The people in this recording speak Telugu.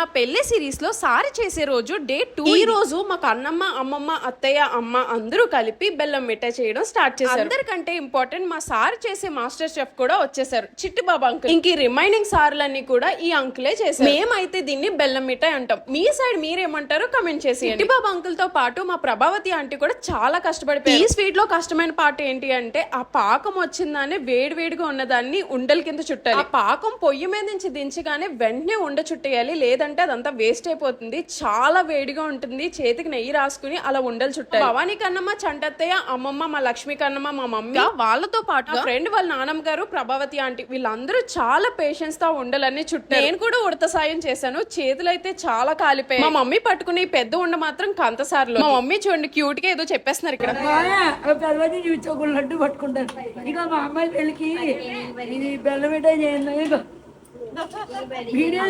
నా పెళ్ళి సిరీస్లో సారి చేసే రోజు డే టూ ఈ రోజు మాకు అన్నమ్మ అమ్మమ్మ అత్తయ్య అమ్మ అందరూ కలిపి బెల్లం మిఠాయి చేయడం స్టార్ట్ చేశారు. అందరికంటే ఇంపార్టెంట్ మా సార్ చేసే మాస్టర్ షెఫ్ కూడా వచ్చేసారు చిట్టి బాబా అంకుల్ ఇంక రిమైనింగ్ సార్లన్నీ కూడా ఈ అంకులే చేశారు. మేమైతే దీన్ని బెల్లం మిఠాయి అంటాం. మీ సైడ్ మీరేమంటారో కమెంట్ చేసి చిట్టి బాబా అంకుల్తో పాటు మా ప్రభావతి ఆంటీ కూడా చాలా కష్టపడిపోయి ఈ స్వీట్లో కష్టమైన పార్ట్ ఏంటి అంటే ఆ పాకం వచ్చిందానే వేడి వేడిగా ఉన్నదాన్ని ఉండల కింద చుట్టాలి. ఆ పాకం పొయ్యి మీద నుంచి దించగానే వెంటనే ఉండ చుట్టేయాలి లేదంటే అదంతా వేస్ట్ అయిపోతుంది. చాలా వేడిగా ఉంటుంది. చేతికి నెయ్యి రాసుకుని అలా ఉండలు చుట్టాలి. భవానీ కన్నమ్మ చంటత్తయ్య అమ్మమ్మ మా లక్ష్మి కన్నమ్మ మా మమ్మీ వాళ్ళతో పాటు ఫ్రెండ్ వాళ్ళ నానమ్మ గారు ప్రభావతి ఆంటీ వీళ్ళందరూ చాలా పేషెన్స్తో ఉండలన్నీ చుట్టారు. నేను కూడా ఉడత సాయం చేశాను. చేతులు అయితే చాలా కాలిపోయాయి. మా మమ్మీ పట్టుకుని పెద్ద ఉండ మాత్రం కంతసార్లు. మా మమ్మీ చూడండి క్యూట్గా ఏదో చెప్పేస్తున్నారు ఇక్కడ. తర్వాత పట్టుకుంటారు. ఇక మా అమ్మాయి పెళ్ళికి ఇది బెల్లం మిఠాయి చేయండి. ఇక వీడియో